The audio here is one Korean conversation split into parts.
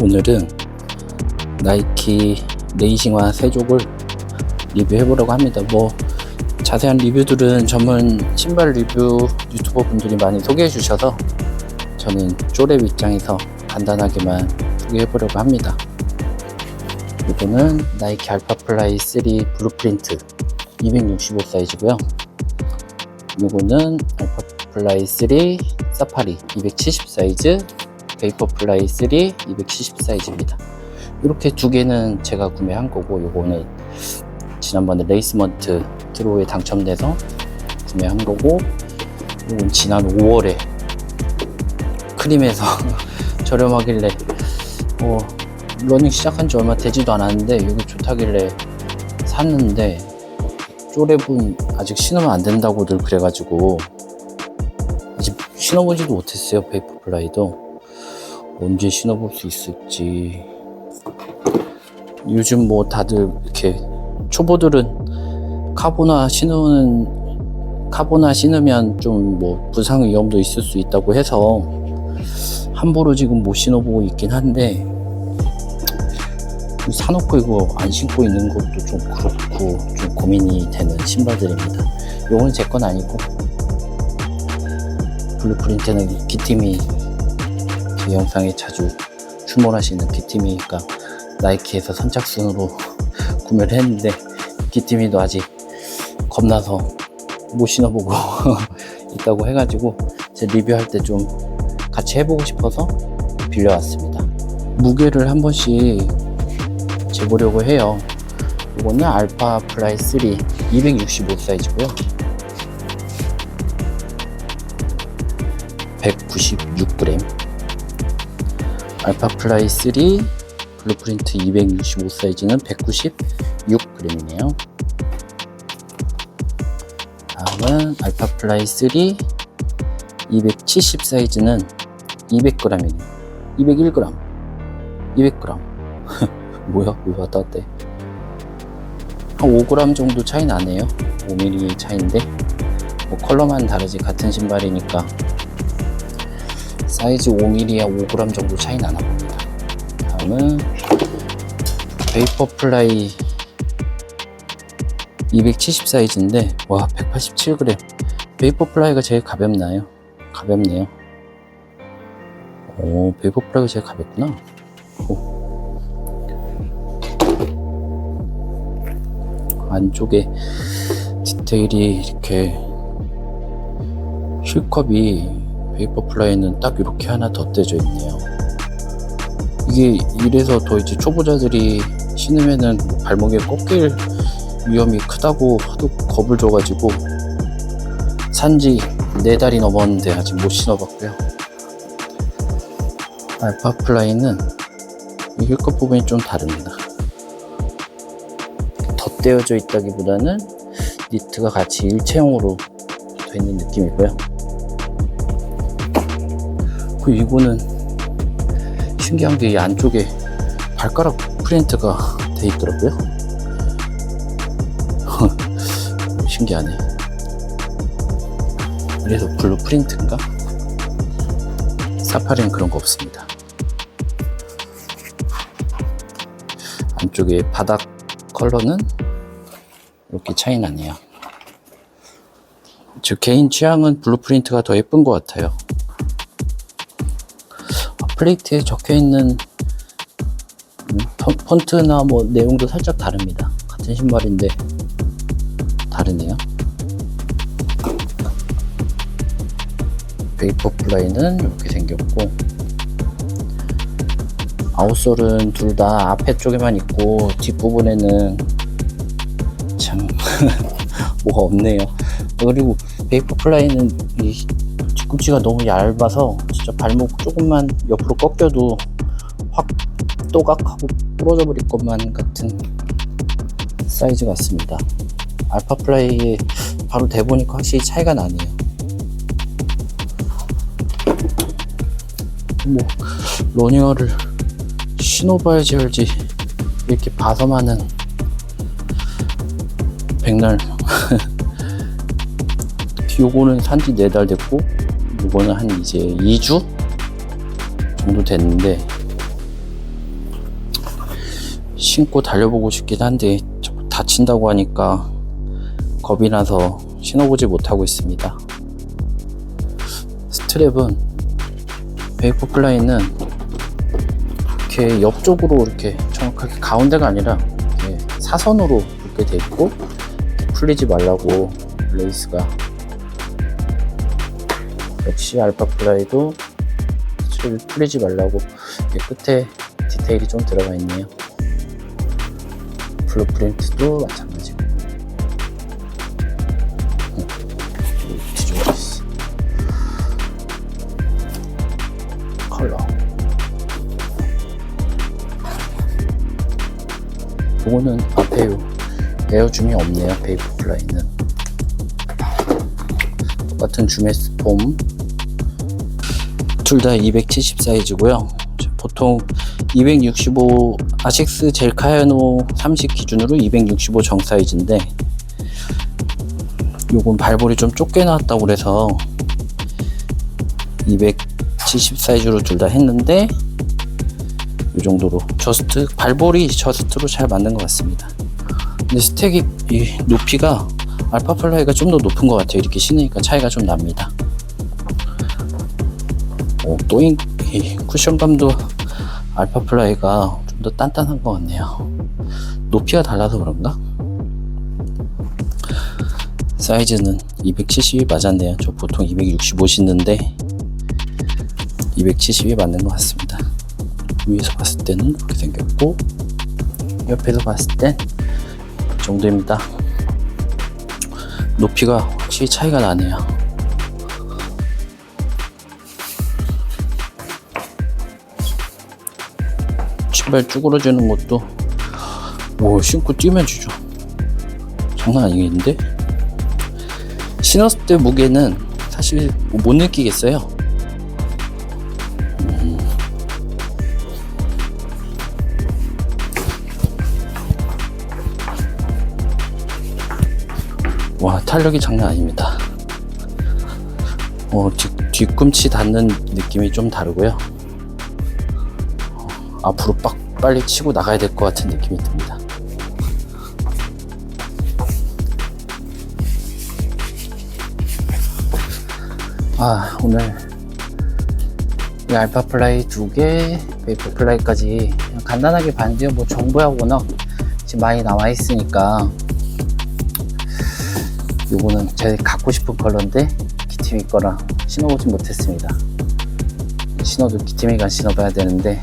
오늘은 나이키 레이싱화 세족을 리뷰해 보려고 합니다. 뭐 자세한 리뷰들은 전문 신발 리뷰 유튜버 분들이 많이 소개해 주셔서 저는 쪼랩 입장에서 간단하게만 소개해 보려고 합니다. 이거는 나이키 알파 플라이 3 블루프린트 265 사이즈고요. 이거는 알파 플라이 3 사파리 270 사이즈 베이퍼 플라이 3 270 사이즈입니다. 이렇게 두 개는 제가 구매한 거고 요거는 지난번에 레이스먼트 드로우에 당첨돼서 구매한 거고 요건 지난 5월에 크림에서 저렴하길래 어, 러닝 시작한 지 얼마 되지도 않았는데 여기 좋다길래 샀는데 쪼랩은 아직 신으면 안 된다고 늘 그래가지고 아직 신어보지도 못했어요 베이퍼 플라이도 언제 신어볼 수 있을지 요즘 뭐 다들 이렇게 초보들은 카보나 신으는 카보나 신으면 좀 뭐 부상 위험도 있을 수 있다고 해서 함부로 지금 못 신어보고 있긴 한데 사놓고 이거 안 신고 있는 것도 좀 그렇고 좀 고민이 되는 신발들입니다. 요거는 제 건 아니고 블루프린트는 기팀이 제 영상에 자주 출몰하시는 기팀이니까 나이키에서 선착순으로 구매를 했는데 기팀이도 아직 겁나서 못 신어보고 있다고 해가지고 제 리뷰할 때 좀 같이 해보고 싶어서 빌려왔습니다. 무게를 한 번씩 재보려고 해요. 이거는 알파 플라이 3 265 사이즈고요. 196g. 알파 플라이 3 블루프린트 265 사이즈는 196g이네요. 다음은 알파 플라이 3 270 사이즈는 200g이네요. 201g. 200g. 뭐야? 왜 왔다 갔대? 한 5g 정도 차이 나네요. 5mm 차이인데 뭐 컬러만 다르지 같은 신발이니까 사이즈 5mm에 5g 정도 차이 나나 봅니다. 다음은 베이퍼 플라이 270 사이즈인데 와 187g 베이퍼 플라이가 제일 가볍나요? 가볍네요. 오 베이퍼 플라이가 제일 가볍구나. 오. 안쪽에 디테일이 이렇게 힐컵이 베이퍼 플라이는 딱 이렇게 하나 덧대져 있네요. 이게 이래서 더 이제 초보자들이 신으면은 발목에 꺾일 위험이 크다고 하도 겁을 줘가지고 산지 네 달이 넘었는데 아직 못 신어봤고요. 알파 플라이는 이 힐컵 부분이 좀 다릅니다. 덧대어져 있다기보다는 니트가 같이 일체형으로 붙어 있는 느낌이고요. 그 이거는 신기한 게 이 안쪽에 발가락 프린트가 돼 있더라고요. 신기하네. 그래서 블루 프린트인가? 사파리는 그런 거 없습니다. 안쪽에 바닥 컬러는 이렇게 차이 나네요. 제 개인 취향은 블루 프린트가 더 예쁜 것 같아요. 플레이트에 적혀 있는 폰트나 뭐 내용도 살짝 다릅니다. 같은 신발인데 다르네요. 베이퍼 플라이는 이렇게 생겼고 아웃솔은 둘 다 앞에 쪽에만 있고 뒷부분에는 참 뭐가 없네요. 그리고 베이퍼 플라이는 이 뒤꿈치가 너무 얇아서 진짜 발목 조금만 옆으로 꺾여도 확 또각하고 부러져 버릴 것만 같은 사이즈 같습니다. 알파 플라이에 바로 대보니까 확실히 차이가 나네요. 뭐 러닝화를 신어봐야지 알지 이렇게 봐서만은 백날 요거는 산지 4달 됐고 요거는 한 이제 2주 정도 됐는데 신고 달려보고 싶긴 한데 다친다고 하니까 겁이 나서 신어보지 못하고 있습니다. 스트랩은 베이퍼 플라이는 이렇게 옆쪽으로 이렇게 정확하게 가운데가 아니라 이렇게 사선으로 붙게 돼 있고 풀리지 말라고 레이스가 역시 알파 플라이도 스트랩이 풀리지 말라고 끝에 디테일이 좀 들어가 있네요. 블루프린트도 마찬가지고 음, 뒤집어 있어. 컬러 요거는 앞에 에어 줌이 없네요 베이프 플라이는 똑같은 주메스 폼 둘 다 270 사이즈고요 보통 265 아식스 젤카야노 30 기준으로 265 정 사이즈인데 요건 발볼이 좀 좁게 나왔다고 그래서 270 사이즈로 둘 다 했는데 이 정도로 저스트 발볼이 저스트로 잘 맞는 것 같습니다. 근데 스택이 이 높이가 알파 플라이가 좀 더 높은 것 같아요. 이렇게 신으니까 차이가 좀 납니다. 오, 또잉 이 쿠션감도 알파 플라이가 좀 더 단단한 것 같네요. 높이가 달라서 그런가? 사이즈는 270이 맞았네요. 저 보통 265 신는데 270이 맞는 것 같습니다. 위에서 봤을 때는 이렇게 생겼고 옆에서 봤을 땐이 정도입니다. 높이가 확실히 차이가 나네요. 신발 쭈그러지는 것도 뭐 신고 뛰면 주죠. 장난 아니겠는데? 신었을 때 무게는 사실 못 느끼겠어요. 와 탄력이 장난 아닙니다. 어, 뒤, 뒤꿈치 닿는 느낌이 좀 다르고요. 어, 앞으로 빡 빨리 치고 나가야 될 것 같은 느낌이 듭니다. 아 오늘 이 알파 플라이 두 개, 베이퍼 플라이까지 간단하게 봤는데요. 뭐 정보야 워낙 지금 많이 나와 있으니까 요거는 제 갖고 싶은 컬러인데 기티미 거랑 신어보진 못했습니다. 신어도 기티미가 신어봐야 되는데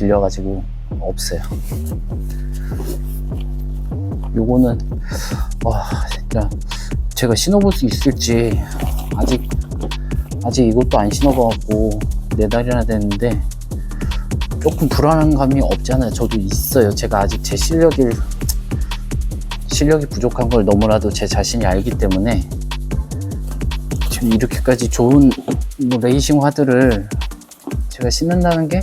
빌려가지고 없어요. 요거는 와 진짜 제가 신어볼 수 있을지 아직 아직 이것도 안 신어봐갖고 네 달이나 됐는데 조금 불안한 감이 없지 않아요. 저도 있어요. 제가 아직 제 실력을 실력이 부족한 걸 너무나도 제 자신이 알기 때문에 지금 이렇게까지 좋은 뭐 레이싱 화들을 제가 신는다는 게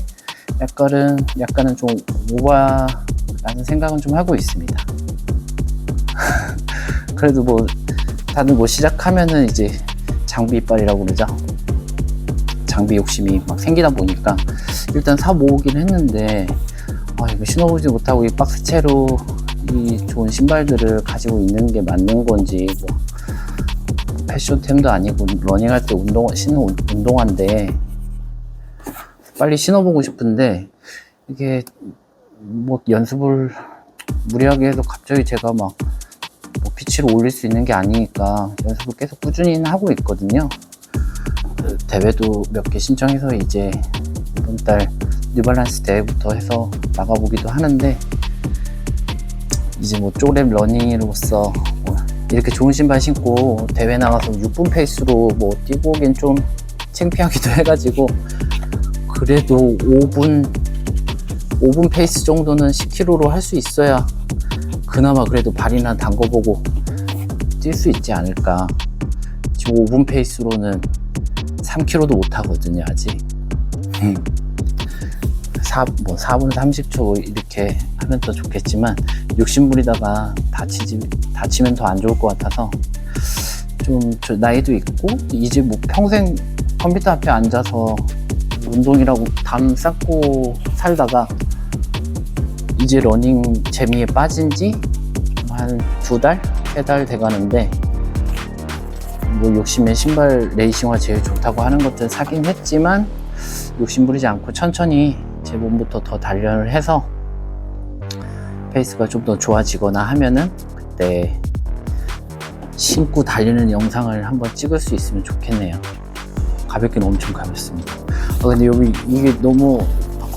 약간은 약간은 좀 오바라는 생각은 좀 하고 있습니다. 그래도 뭐 다들 뭐 시작하면은 이제 장비 이빨이라고 그러죠. 장비 욕심이 막 생기다 보니까 일단 사 모으긴 했는데 아 이거 신어보지 못하고 이 박스채로 이 좋은 신발들을 가지고 있는 게 맞는 건지 뭐 패션템도 아니고 러닝할 때 운동 운- 운동화인데 빨리 신어보고 싶은데 이게 뭐 연습을 무리하게 해서 갑자기 제가 막 뭐 피치를 올릴 수 있는 게 아니니까 연습을 계속 꾸준히 하고 있거든요. 그 대회도 몇 개 신청해서 이제 이번 달 뉴발란스 대회부터 해서 나가보기도 하는데 이제 뭐 쪼렙 러닝으로서 뭐 이렇게 좋은 신발 신고 대회 나가서 6분 페이스로 뭐 뛰고 오긴 좀 창피하기도 해가지고 그래도 5분 5분 페이스 정도는 10km로 할 수 있어야 그나마 그래도 발이나 담궈보고 뛸 수 있지 않을까. 지금 5분 페이스로는 3km도 못 하거든요 아직. 4, 뭐 4분 30초 이렇게 하면 더 좋겠지만 욕심부리다가 다치지, 다치면 더 안 좋을 것 같아서 좀저 나이도 있고 이제 뭐 평생 컴퓨터 앞에 앉아서 운동이라고 담 쌓고 살다가 이제 러닝 재미에 빠진 지 한 두 달? 세 달 돼가는데 뭐 욕심에 신발 레이싱화 제일 좋다고 하는 것들 사긴 했지만 욕심 부리지 않고 천천히 제 몸부터 더 단련을 해서 페이스가 좀 더 좋아지거나 하면은 그때 신고 달리는 영상을 한번 찍을 수 있으면 좋겠네요. 가볍긴 엄청 가볍습니다. 아, 근데 여기 이게 너무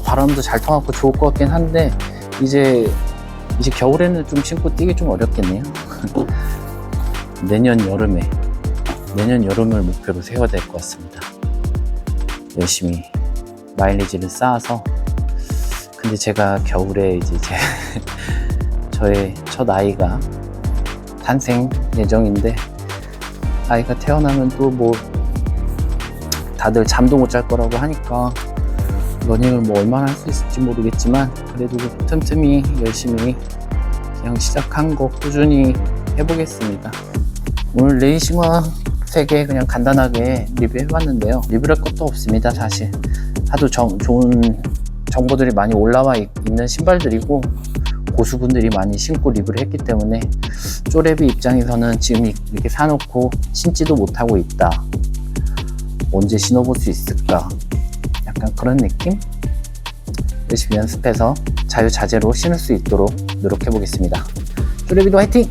바람도 잘 통하고 좋을 것 같긴 한데 이제 이제 겨울에는 좀 신고 뛰기 좀 어렵겠네요. 내년 여름에 내년 여름을 목표로 세워야 될 것 같습니다. 열심히 마일리지를 쌓아서 근데 제가 겨울에 이제 제 저의 첫 아이가 탄생 예정인데 아이가 태어나면 또뭐 다들 잠도 못 잘 거라고 하니까 러닝을 뭐 얼마나 할 수 있을지 모르겠지만 그래도 틈틈이 열심히 그냥 시작한 거 꾸준히 해보겠습니다. 오늘 레이싱화 3개 그냥 간단하게 리뷰해봤는데요. 리뷰할 것도 없습니다, 사실. 하도 정- 좋은 정보들이 많이 올라와 있, 는 신발들이고 고수분들이 많이 신고 리뷰를 했기 때문에 쪼레비 입장에서는 지금 이- 이렇게 사놓고 신지도 못하고 있다. 언제 신어볼 수 있을까? 약간 그런 느낌? 열심히 연습해서 자유자재로 신을 수 있도록 노력해 보겠습니다. 쪼레비도 화이팅!